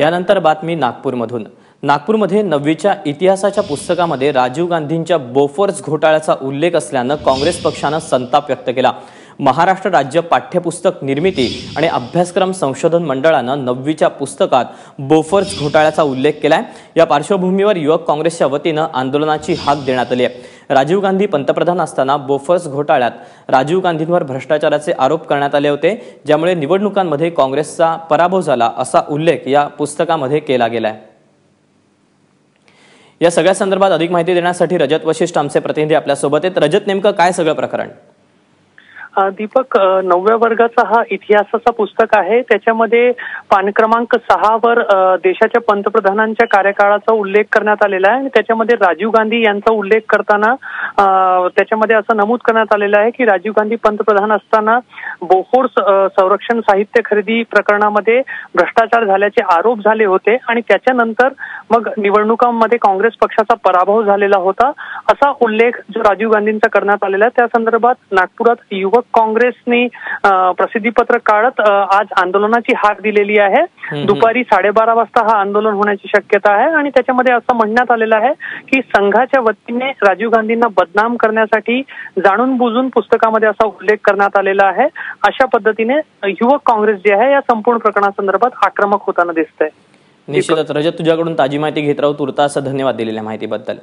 यानंतर बातमी नागपूरमधून. नागपूरमध्ये नववीच्या इतिहासाच्या पुस्तकामध्ये राजीव गांधींच्या बोफोर्स घोटाळ्याचा उल्लेख असल्यानं काँग्रेस पक्षानं संताप व्यक्त केला. महाराष्ट्र राज्य पाठ्यपुस्तक निर्मिती आणि अभ्यासक्रम संशोधन मंडळानं नववीच्या पुस्तकात बोफर्स घोटाळ्याचा उल्लेख केलाय. या पार्श्वभूमीवर युवक काँग्रेसच्या वतीनं आंदोलनाची हाक देण्यात आली आहे. राजीव गांधी पंतप्रधान असताना बोफर्स घोटाळ्यात राजीव गांधींवर भ्रष्टाचाराचे आरोप करण्यात आले होते ज्यामुळे निवडणुकांमध्ये काँग्रेसचा पराभव झाला असा उल्लेख या पुस्तकामध्ये केला गेलाय. या सगळ्या संदर्भात अधिक माहिती देण्यासाठी रजत वशिष्ठ आमचे प्रतिनिधी आपल्यासोबत आहेत. रजत नेमकं काय सगळं प्रकरण? दीपक नवव्या वर्गाचा हा इतिहासाचा पुस्तक आहे. त्याच्यामध्ये पान क्रमांक सहावर देशाच्या पंतप्रधानांच्या कार्यकाळाचा उल्लेख करण्यात आलेला आहे आणि त्याच्यामध्ये राजीव गांधी यांचा उल्लेख करताना त्याच्यामध्ये असं नमूद करण्यात आलेलं आहे की राजीव गांधी पंतप्रधान असताना बोफोर्स संरक्षण साहित्य खरेदी प्रकरणामध्ये भ्रष्टाचार झाल्याचे आरोप झाले होते आणि त्याच्यानंतर मग निवडणुकांमध्ये काँग्रेस पक्षाचा पराभव झालेला होता. असा उल्लेख जो राजीव गांधींचा करण्यात आलेला आहे त्या संदर्भात नागपुरात युवक काँग्रेसने प्रसिद्धीपत्र काढत आज आंदोलनाची हाक दिलेली आहे. दुपारी साडेबारा वाजता हा आंदोलन होण्याची शक्यता आहे आणि त्याच्यामध्ये असं म्हणण्यात आलेलं आहे की संघाच्या वतीने राजीव गांधींना बदनाम करण्यासाठी जाणून बुजून पुस्तकामध्ये असा उल्लेख करण्यात आलेला आहे. अशा पद्धतीने युवक काँग्रेस जे आहे या संपूर्ण प्रकरणासंदर्भात आक्रमक होताना दिसतंय. निश्चितच. रजत तुझ्याकडून ताजी माहिती घेत राहू. तुर्तास धन्यवाद दिलेल्या माहितीबद्दल.